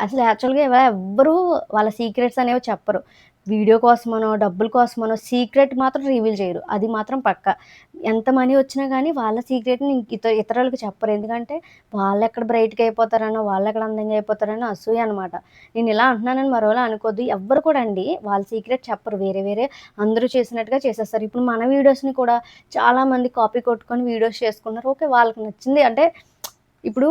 అసలు యాక్చువల్‌గా ఎవరు ఎవ్వరూ వాళ్ళ సీక్రెట్స్ అనేవి చెప్పరు. వీడియో కోసమనో, డబ్బుల కోసమనో సీక్రెట్ మాత్రం రివీల్ చేయరు. అది మాత్రం పక్కా. ఎంత మనీ వచ్చినా కానీ వాళ్ళ సీక్రెట్‌ని ఇతర ఇతరులకు చెప్పరు. ఎందుకంటే వాళ్ళు ఎక్కడ బ్రైట్‌గా అయిపోతారనో, వాళ్ళెక్కడ అందంగా అయిపోతారనో అసూయ అనమాట. నేను ఇలా అంటున్నానని మరోలా అనుకోద్దు. ఎవ్వరు కూడా అండి వాళ్ళ సీక్రెట్ చెప్పరు. వేరే వేరే అందరూ చేసినట్టుగా చేసేస్తారు. ఇప్పుడు మన వీడియోస్‌ని కూడా చాలామంది కాపీ కొట్టుకొని వీడియోస్ చేసుకున్నారు ఓకే. వాళ్ళకి నచ్చింది అంటే ఇప్పుడు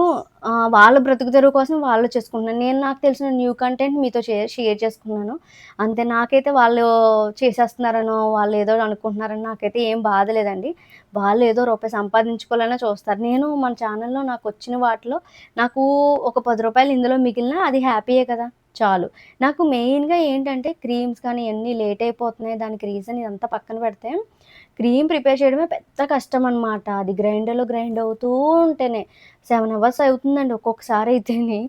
వాళ్ళ బ్రతుకు తెరువు కోసం వాళ్ళు చేసుకుంటున్నారు. నేను నాకు తెలిసిన న్యూ కంటెంట్ మీతో షేర్ చేసుకున్నాను. అంతే. నాకైతే వాళ్ళు చేసేస్తున్నారనో, వాళ్ళు ఏదో అనుకుంటున్నారని నాకైతే ఏం బాధ లేదండి. వాళ్ళు ఏదో రూపాయి సంపాదించుకోవాలనే చూస్తారు. నేను మన ఛానల్‌లో నాకు వచ్చిన వాటిలో నాకు ఒక పది రూపాయలు ఇందులో మిగిలిన అది హ్యాపీయే కదా! చాలు. నాకు మెయిన్‌గా ఏంటంటే క్రీమ్స్ కానీ ఎన్ని లేట్ అయిపోతున్నాయి. దానికి రీజన్ ఇదంతా పక్కన పెడితే క్రీమ్ ప్రిపేర్ చేయడమే పెద్ద కష్టం అనమాట. అది గ్రైండర్‌లో గ్రైండ్ అవుతూ ఉంటేనే సెవెన్ అవర్స్ అవుతుందండి ఒక్కొక్కసారి అయితేని.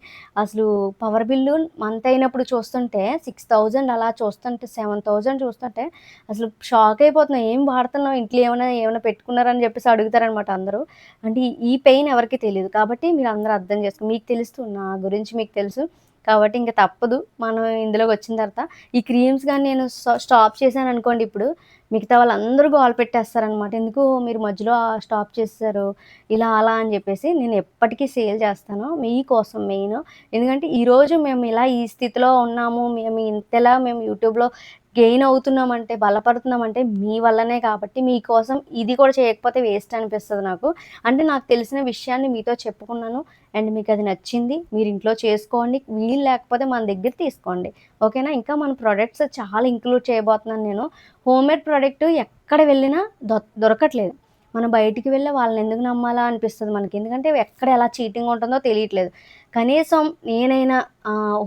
అసలు పవర్ బిల్లు మంత్ అయినప్పుడు చూస్తుంటే 6000 అలా చూస్తుంటే 7000 చూస్తుంటే అసలు షాక్ అయిపోతున్నాం ఏం వాడుతున్నావు? ఇంట్లో ఏమైనా ఏమైనా పెట్టుకున్నారని చెప్పేసి అడుగుతారనమాట అందరూ. అంటే ఈ పెయిన్ ఎవరికీ తెలియదు కాబట్టి మీరు అందరూ అర్థం చేసుకో మీకు తెలుస్తూ నా గురించి మీకు తెలుసు. కాబట్టి ఇంక తప్పదు. మనం ఇందులోకి వచ్చిన తర్వాత ఈ క్రీమ్స్ కానీ నేను స్టాప్ చేశాను అనుకోండి ఇప్పుడు మిగతా వాళ్ళందరూ గోల్ పెట్టేస్తారనమాట. ఎందుకు మీరు మధ్యలో స్టాప్ చేస్తారు ఇలా అలా అని చెప్పేసి నేను ఎప్పటికీ సేల్ చేస్తాను. మీకోసం మెయిన్. ఎందుకంటే ఈరోజు మేము ఇలా ఈ స్థితిలో ఉన్నాము. మేము ఇంతలా మేము యూట్యూబ్‌లో గెయిన్ అవుతున్నామంటే, బలపడుతున్నామంటే మీ వల్లనే కాబట్టి మీకోసం ఇది కూడా చేయకపోతే వేస్ట్ అనిపిస్తుంది నాకు. అంటే నాకు తెలిసిన విషయాన్ని మీతో చెప్పుకున్నాను. అండ్ మీకు అది నచ్చింది. మీరు ఇంట్లో చేసుకోండి. వీలు లేకపోతే మన దగ్గర తీసుకోండి. ఓకేనా. ఇంకా మన ప్రోడక్ట్స్ చాలా ఇంక్లూడ్ చేయబోతున్నాను నేను. హోమ్‌మేడ్ ప్రోడక్ట్ ఎక్కడ వెళ్ళినా దొ దొరకట్లేదు. మనం బయటికి వెళ్ళి వాళ్ళని ఎందుకు నమ్మాలా అనిపిస్తుంది మనకి ఎందుకంటే ఎక్కడ ఎలా చీటింగ్ ఉంటుందో తెలియట్లేదు కనీసం నేనైనా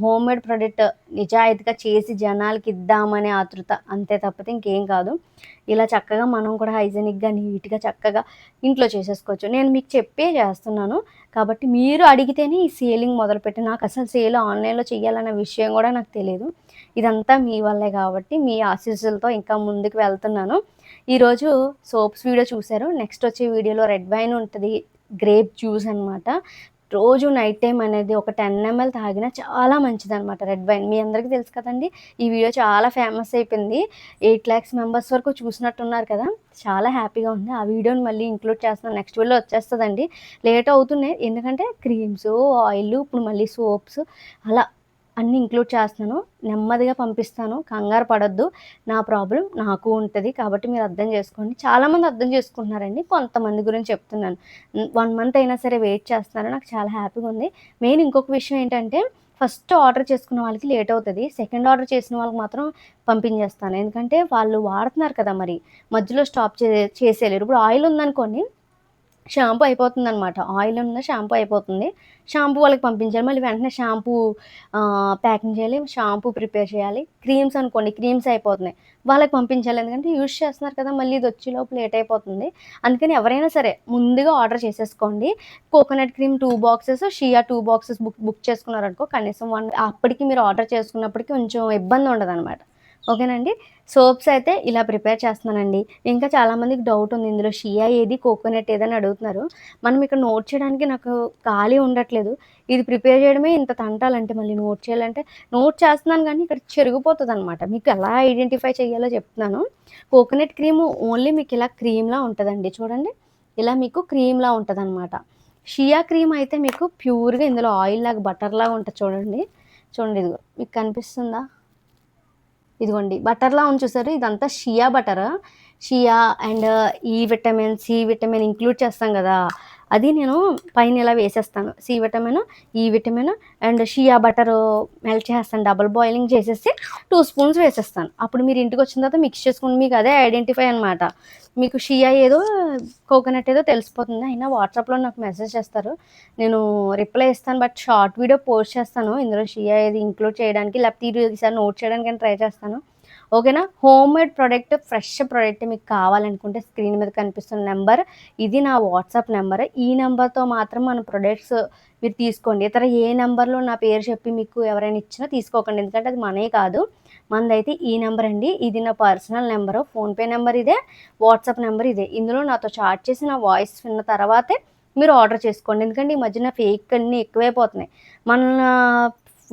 హోమ్ మేడ్ ప్రొడక్ట్ నిజాయితీగా చేసి జనాలకి ఇద్దామనే ఆతృత అంతే తప్పితే ఇంకేం కాదు. ఇలా చక్కగా మనం కూడా హైజెనిక్గా నీట్గా చక్కగా ఇంట్లో చేసేసుకోవచ్చు. నేను మీకు చెప్పే చేస్తున్నాను. కాబట్టి మీరు అడిగితేనే ఈ సేలింగ్ మొదలుపెట్టి నాకు అసలు సేల్ ఆన్లైన్లో చేయాలన్న విషయం కూడా నాకు తెలియదు. ఇదంతా మీ వల్లే కాబట్టి మీ ఆశీస్సులతో ఇంకా ముందుకు వెళ్తున్నాను. ఈరోజు సోప్స్ వీడియో చూశారు. నెక్స్ట్ వచ్చే వీడియోలో రెడ్ వైన్ ఉంటుంది గ్రేప్ జ్యూస్ అనమాట రోజు నైట్ టైం అనేది ఒక టెన్ ఎంఎల్ తాగినా చాలా మంచిది అనమాట రెడ్ వైన్ మీ అందరికీ తెలుసు కదండి. ఈ వీడియో చాలా ఫేమస్ అయిపోయింది. ఎయిట్ ల్యాక్స్ మెంబర్స్ వరకు చూసినట్టున్నారు కదా. చాలా హ్యాపీగా ఉంది. ఆ వీడియోని మళ్ళీ ఇంక్లూడ్ చేస్తున్నాను నెక్స్ట్ వీడియో వచ్చేస్తుందండి. లేట్ అవుతున్నాయి. ఎందుకంటే క్రీమ్స్ ఆయిల్ ఇప్పుడు మళ్ళీ సోప్స్ అలా అన్నీ ఇంక్లూడ్ చేస్తున్నాను. నెమ్మదిగా పంపిస్తాను. కంగారు పడద్దు. నా ప్రాబ్లం నాకు ఉంటుంది కాబట్టి మీరు అర్థం చేసుకోండి. చాలామంది అర్థం చేసుకుంటున్నారండి. కొంతమంది గురించి చెప్తున్నాను. వన్ మంత్ అయినా సరే వెయిట్ చేస్తున్నారు. నాకు చాలా హ్యాపీగా ఉంది. మెయిన్ ఇంకొక విషయం ఏంటంటే ఫస్ట్ ఆర్డర్ చేసుకున్న వాళ్ళకి లేట్ అవుతుంది. సెకండ్ ఆర్డర్ చేసిన వాళ్ళకి మాత్రం పంపించేస్తాను. ఎందుకంటే వాళ్ళు వాడుతున్నారు కదా మరి. మధ్యలో స్టాప్ చే చేసేయలేరు. ఇప్పుడు ఆయిల్ ఉందనుకోండి షాంపూ అయిపోతుంది అనమాట ఆయిల్ ఉన్న షాంపూ అయిపోతుంది. షాంపూ వాళ్ళకి పంపించాలి. మళ్ళీ వెంటనే షాంపూ ప్యాకింగ్ చేయాలి. షాంపూ ప్రిపేర్ చేయాలి. క్రీమ్స్ అనుకోండి క్రీమ్స్ అయిపోతున్నాయి. వాళ్ళకి పంపించాలి. ఎందుకంటే యూజ్ చేస్తున్నారు కదా మళ్ళీ ఇది వచ్చి లోపు లేట్ అయిపోతుంది. అందుకని ఎవరైనా సరే ముందుగా ఆర్డర్ చేసేసుకోండి. Coconut cream two boxes shea two boxes book book చేసుకున్నారనుకో కనీసం వన్ అప్పటికి మీరు ఆర్డర్ చేసుకున్నప్పటికీ కొంచెం ఇబ్బంది ఉండదు అనమాట ఓకేనండి? సోప్స్ అయితే ఇలా ప్రిపేర్ చేస్తున్నానండి. ఇంకా చాలామందికి డౌట్ ఉంది. ఇందులో షియా ఏది కోకోనట్ ఏదని అడుగుతున్నారు. మనం ఇక్కడ నోట్ చేయడానికి నాకు ఖాళీ ఉండట్లేదు. ఇది ప్రిపేర్ చేయడమే ఇంత తంటాలంటే మళ్ళీ నోట్ చేయాలంటే నోట్ చేస్తున్నాను కానీ ఇక్కడ చెరిగిపోతుంది అనమాట మీకు ఎలా ఐడెంటిఫై చేయాలో చెప్తున్నాను. కోకోనట్ క్రీమ్ ఓన్లీ మీకు ఇలా క్రీమ్లా ఉంటుందండి. చూడండి. ఇలా మీకు క్రీమ్లా ఉంటుంది అనమాట షియా క్రీమ్ అయితే మీకు ప్యూర్గా ఇందులో ఆయిల్ లాగా బటర్ లాగా ఉంటుంది. చూడండి. చూడండి ఇదిగో. మీకు కనిపిస్తుందా? ఇదిగోండి బటర్లా ఉంది చూసారు? ఇదంతా shea butter? Shea and E vitamin C vitamin include చేస్తాం కదా. అది నేను పైన ఇలా వేసేస్తాను. C vitamin E vitamin and shea butter melt చేస్తాను. డబుల్ బాయిలింగ్ చేసేసి టూ స్పూన్స్ వేసేస్తాను. అప్పుడు మీరు ఇంటికి వచ్చిన తర్వాత మిక్స్ చేసుకుని మీకు అదే ఐడెంటిఫై అనమాట మీకు షియా ఏదో కోకోనట్ ఏదో తెలిసిపోతుంది. అయినా వాట్సాప్లో నాకు మెసేజ్ చేస్తారు. నేను రిప్లై ఇస్తాను. బట్ షార్ట్ వీడియో పోస్ట్ చేస్తాను. ఇందులో షియా ఏది ఇంక్లూడ్ చేయడానికి లేకపోతే ఈసారి నోట్ చేయడానికి ట్రై చేస్తాను. ఓకేనా? Home made product fresh product మీకు కావాలనుకుంటే స్క్రీన్ మీద కనిపిస్తున్న నెంబర్ ఇది నా వాట్సాప్ నెంబర్. ఈ నెంబర్తో మాత్రం మన ప్రొడక్ట్స్ మీరు తీసుకోండి. ఇతర ఏ నెంబర్లో నా పేరు చెప్పి మీకు ఎవరైనా ఇచ్చినా తీసుకోకండి. ఎందుకంటే అది మనే కాదు. మనదైతే ఈ నెంబర్ అండి. ఇది నా పర్సనల్ నెంబరు. ఫోన్పే నెంబర్ ఇదే. వాట్సాప్ నెంబర్ ఇదే. ఇందులో నాతో చాట్ చేసి నా వాయిస్ విన్న తర్వాతే మీరు ఆర్డర్ చేసుకోండి. ఎందుకంటే ఈ మధ్యన ఫేక్ అన్నీ ఎక్కువైపోతున్నాయి. మన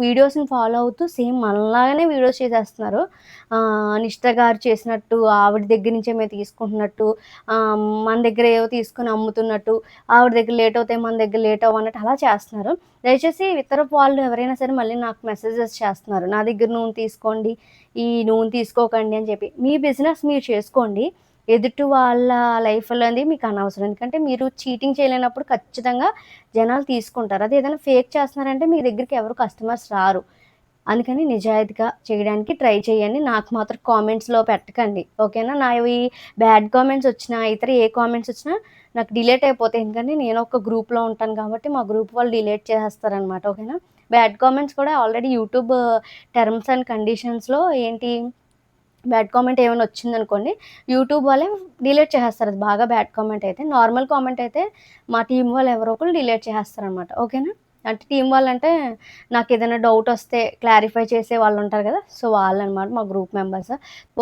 వీడియోస్ని ఫాలో అవుతూ సేమ్ మనలాగానే వీడియోస్ చేసేస్తున్నారు. నిష్ట గారు చేసినట్టు ఆవిడ దగ్గర నుంచే మేము తీసుకుంటున్నట్టు మన దగ్గర ఏవో తీసుకొని అమ్ముతున్నట్టు ఆవిడ దగ్గర లేట్ అవుతాయి మన దగ్గర లేట్ అవ్వన్నట్టు అలా చేస్తున్నారు. దయచేసి ఇతర వాళ్ళు ఎవరైనా సరే మళ్ళీ నాకు మెసేజెస్ చేస్తున్నారు. నా దగ్గర నూనె తీసుకోండి ఈ నూనె తీసుకోకండి అని చెప్పి. మీ బిజినెస్ మీరు చేసుకోండి. ఎదుటి వాళ్ళ లైఫ్ అనేది మీకు అనవసరం. ఎందుకంటే మీరు చీటింగ్ చేయలేనప్పుడు ఖచ్చితంగా జనాలు తీసుకుంటారు. అది ఏదైనా ఫేక్ చేస్తున్నారంటే మీ దగ్గరికి ఎవరు కస్టమర్స్ రారు. అందుకని నిజాయితీగా చేయడానికి ట్రై చేయండి. నాకు మాత్రం కామెంట్స్లో పెట్టకండి. ఓకేనా నా? ఇవి బ్యాడ్ కామెంట్స్ వచ్చినా ఇతర ఏ కామెంట్స్ వచ్చినా నాకు డిలేట్ అయిపోతాయి. ఎందుకంటే నేను ఒక గ్రూప్లో ఉంటాను కాబట్టి మా గ్రూప్ వాళ్ళు డిలేట్ చేసేస్తారనమాట ఓకేనా బ్యాడ్ కామెంట్స్ కూడా ఆల్రెడీ యూట్యూబ్ టర్మ్స్ అండ్ కండిషన్స్లో ఏంటి బ్యాడ్ కామెంట్ ఏమైనా వచ్చిందనుకోండి యూట్యూబ్ వాళ్ళే డిలీట్ చేసేస్తారు. అది బాగా బ్యాడ్ కామెంట్ అయితే నార్మల్ కామెంట్ అయితే మా టీం వాళ్ళు ఎవరో ఒకరు డిలీట్ చేసేస్తారనమాట ఓకేనా? అంటే టీం వాళ్ళంటే నాకు ఏదైనా డౌట్ వస్తే క్లారిఫై చేసే వాళ్ళు ఉంటారు కదా సో వాళ్ళు అనమాట మా గ్రూప్ మెంబర్స్.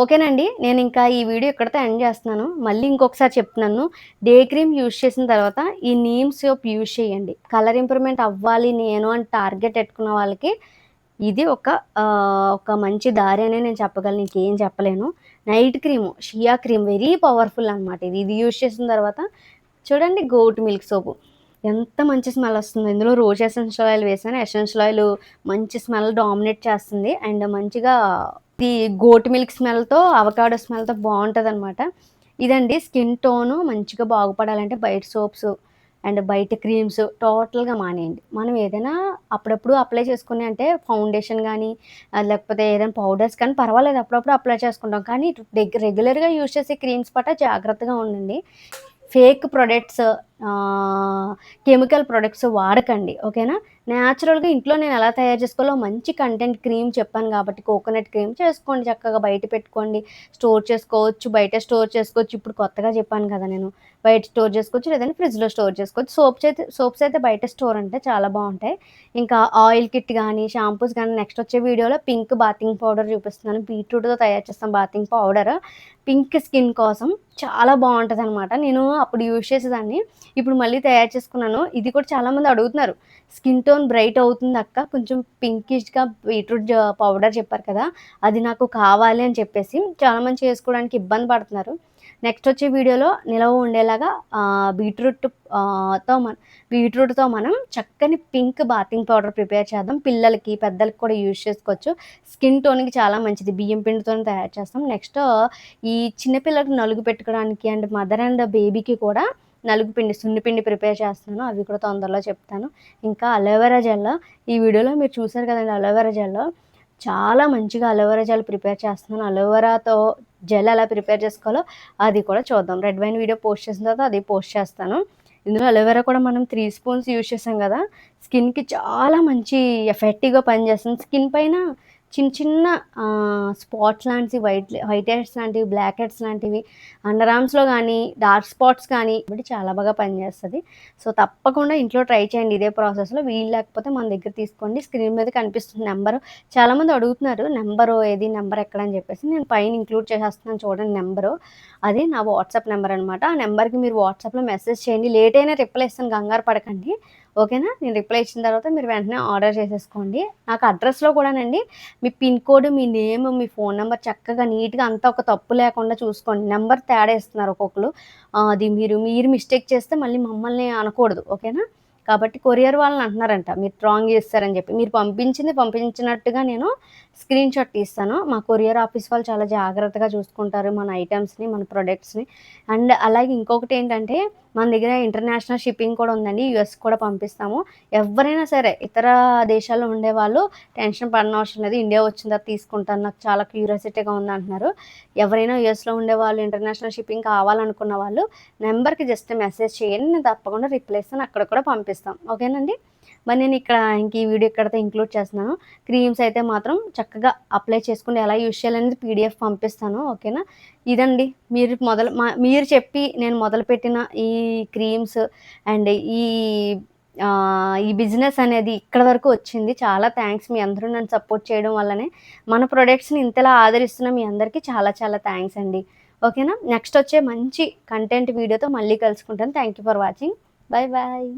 ఓకేనండి నేను ఇంకా ఈ వీడియో ఇక్కడితో ఎండ్ చేస్తున్నాను. మళ్ళీ ఇంకొకసారి చెప్తున్నాను డే క్రీమ్ యూజ్ చేసిన తర్వాత ఈ నీమ్ సోప్ యూజ్ చేయండి. కలర్ ఇంప్రూవ్మెంట్ అవ్వాలి నేను అని టార్గెట్ పెట్టుకున్న వాళ్ళకి ఇది ఒక ఒక మంచి దారి అనే నేను చెప్పగలను ఇంకేం చెప్పలేను. Night cream shea cream very powerful అనమాట ఇది. ఇది యూజ్ చేసిన తర్వాత చూడండి గోట్ మిల్క్ సోపు. ఎంత మంచి స్మెల్ వస్తుంది. ఇందులో రోజ్ ఎసెన్షియల్ ఆయిల్ వేసాను. ఎసెన్షియల్ ఆయిల్ మంచి స్మెల్ డామినేట్ చేస్తుంది. అండ్ మంచిగా ఇది గోట్ మిల్క్ స్మెల్తో అవకాడో స్మెల్తో బాగుంటుంది అనమాట ఇదండి స్కిన్ టోను మంచిగా బాగుపడాలంటే బయట సోప్స్ అండ్ బయట క్రీమ్స్ టోటల్గా మానేయండి. మనం ఏదైనా అప్పుడప్పుడు అప్లై చేసుకుని అంటే ఫౌండేషన్ కానీ లేకపోతే ఏదైనా పౌడర్స్ కానీ పర్వాలేదు. అప్పుడప్పుడు అప్లై చేసుకుంటాం. కానీ రెగ్యులర్గా యూజ్ చేసే క్రీమ్స్ పట్ల జాగ్రత్తగా ఉండండి. ఫేక్ ప్రొడక్ట్స్ కెమికల్ ప్రొడక్ట్స్ వాడకండి. ఓకేనా? న్యాచురల్గా ఇంట్లో నేను ఎలా తయారు చేసుకోవాలో మంచి కంటెంట్ క్రీమ్ చెప్పాను కాబట్టి కోకోనట్ క్రీమ్ చేసుకోండి చక్కగా బయట పెట్టుకోండి. స్టోర్ చేసుకోవచ్చు బయట స్టోర్ చేసుకోవచ్చు. ఇప్పుడు కొత్తగా చెప్పాను కదా నేను. బయట స్టోర్ చేసుకోవచ్చు లేదంటే ఫ్రిడ్జ్లో స్టోర్ చేసుకోవచ్చు. సోప్స్ అయితే సోప్స్ అయితే బయట స్టోర్ అంటే చాలా బాగుంటాయి. ఇంకా ఆయిల్ కిట్ కానీ షాంపూస్ కానీ నెక్స్ట్ వచ్చే వీడియోలో పింక్ బాతింగ్ పౌడర్ చూపిస్తున్నాను. బీట్రూట్తో తయారు చేస్తాం బాతింగ్ పౌడర్. పింక్ స్కిన్ కోసం చాలా బాగుంటుంది అనమాట నేను అప్పుడు యూజ్ చేసేదాన్ని. ఇప్పుడు మళ్ళీ తయారు చేసుకున్నాను. ఇది కూడా చాలామంది అడుగుతున్నారు. స్కిన్ టోన్ బ్రైట్ అవుతుంది అక్క. కొంచెం పింకిష్గా బీట్రూట్ పౌడర్ చెప్పారు కదా అది నాకు కావాలి అని చెప్పేసి. చాలామంది చేసుకోవడానికి ఇబ్బంది పడుతున్నారు. నెక్స్ట్ వచ్చే వీడియోలో నిలవ ఉండేలాగా బీట్రూట్తో మన బీట్రూట్తో మనం చక్కని పింక్ బాతింగ్ పౌడర్ ప్రిపేర్ చేద్దాం. పిల్లలకి పెద్దలకి కూడా యూజ్ చేసుకోవచ్చు. స్కిన్ టోన్కి చాలా మంచిది. బియ్యం పిండితో తయారు చేస్తాం. నెక్స్ట్ ఈ చిన్నపిల్లలకు నలుగు పెట్టుకోవడానికి అండ్ మదర్ అండ్ బేబీకి కూడా నలుగు పిండి సున్నిపిండి ప్రిపేర్ చేస్తున్నాను. అవి కూడా తొందరలో చెప్తాను. ఇంకా అలోవెరా జెల్ ఈ వీడియోలో మీరు చూసారు కదండి అలోవెరా జెల్ చాలా మంచిగా అలోవెరా జెల్ ప్రిపేర్ చేస్తున్నాను. అలోవెరాతో జెల్ ఎలా ప్రిపేర్ చేసుకోవాలో అది కూడా చూద్దాం. రెడ్ వైన్ వీడియో పోస్ట్ చేసిన తర్వాత అది పోస్ట్ చేస్తాను. ఇందులో అలోవెరా కూడా మనం త్రీ స్పూన్స్ యూజ్ చేసాం కదా. స్కిన్కి చాలా మంచి ఎఫెక్టివ్గా పనిచేస్తుంది. స్కిన్ పైన చిన్న చిన్న స్పాట్స్ లాంటివి వైట్ వైట్ హెడ్స్ లాంటివి బ్లాక్ హెడ్స్ లాంటివి అండర్ ఆర్మ్స్లో కానీ డార్క్ స్పాట్స్ కానీ ఇప్పుడు చాలా బాగా పనిచేస్తుంది. సో తప్పకుండా ఇంట్లో ట్రై చేయండి ఇదే ప్రాసెస్లో. వీలు లేకపోతే మన దగ్గర తీసుకోండి. స్క్రీన్ మీద కనిపిస్తుంది నెంబర్. చాలామంది అడుగుతున్నారు నెంబరు ఏది నెంబర్ ఎక్కడ అని చెప్పేసి. నేను పైన ఇంక్లూడ్ చేసేస్తున్నాను చూడండి నెంబరు. అది నా వాట్సాప్ నెంబర్ అనమాట ఆ నెంబర్కి మీరు వాట్సాప్లో మెసేజ్ చేయండి. లేట్ అయినా రిప్లై ఇస్తాను. కంగారు పడకండి. ఓకేనా? నేను రిప్లై ఇచ్చిన తర్వాత మీరు వెంటనే ఆర్డర్ చేసేసుకోండి. నాకు అడ్రస్లో కూడానండి మీ పిన్ కోడ్ మీ నేమ్ మీ ఫోన్ నెంబర్ చక్కగా నీట్గా అంతా ఒక తప్పు లేకుండా చూసుకోండి. నెంబర్ తేడా ఇస్తున్నారు ఒక్కొక్కరు. అది మీరు మీరు మిస్టేక్ చేస్తే మళ్ళీ మమ్మల్ని అనకూడదు. ఓకేనా? కాబట్టి కొరియర్ వాళ్ళని అంటున్నారంట. మీరు రాంగ్ చేస్తారని చెప్పి. మీరు పంపించింది పంపించినట్టుగా నేను స్క్రీన్ షాట్ తీస్తాను. మా కొరియర్ ఆఫీస్ వాళ్ళు చాలా జాగ్రత్తగా చూసుకుంటారు మన ఐటమ్స్ని మన ప్రొడక్ట్స్ని. అండ్ అలాగే ఇంకొకటి ఏంటంటే మన దగ్గర ఇంటర్నేషనల్ షిప్పింగ్ కూడా ఉందండి యుఎస్ కూడా పంపిస్తాము. ఎవరైనా సరే ఇతర దేశాల్లో ఉండే వాళ్ళు టెన్షన్ పడిన అవసరం లేదు. ఇండియా వచ్చిన తర్వాత తీసుకుంటాను. నాకు చాలా క్యూరియాసిటీగా ఉంది అంటున్నారు. ఎవరైనా యుఎస్లో ఉండే వాళ్ళు ఇంటర్నేషనల్ షిప్పింగ్ కావాలనుకున్న వాళ్ళు నెంబర్కి జస్ట్ మెసేజ్ చేయండి. నేను తప్పకుండా రిప్లై ఇస్తాను. అక్కడ కూడా పంపిస్తాం. ఓకేనండి? మరి నేను ఇక్కడ ఇంక ఈ వీడియో ఇక్కడతో ఇంక్లూడ్ చేస్తున్నాను. క్రీమ్స్ అయితే మాత్రం చక్కగా అప్లై చేసుకుని ఎలా యూజ్ చేయాలనేది పీడిఎఫ్ పంపిస్తాను ఓకేనా? ఇదండి. మీరు మొదలు మీరు చెప్పి నేను మొదలుపెట్టిన ఈ క్రీమ్స్ అండ్ ఈ ఈ బిజినెస్ అనేది ఇక్కడ వరకు వచ్చింది. చాలా థ్యాంక్స్. మీ అందరూ నన్ను సపోర్ట్ చేయడం వల్లనే మన ప్రొడక్ట్స్ని ఇంతలా ఆదరిస్తున్న మీ అందరికీ చాలా చాలా థ్యాంక్స్ అండి. ఓకేనా? నెక్స్ట్ వచ్చే మంచి కంటెంట్ వీడియోతో మళ్ళీ కలుసుకుంటాను. Thank you for watching. Bye bye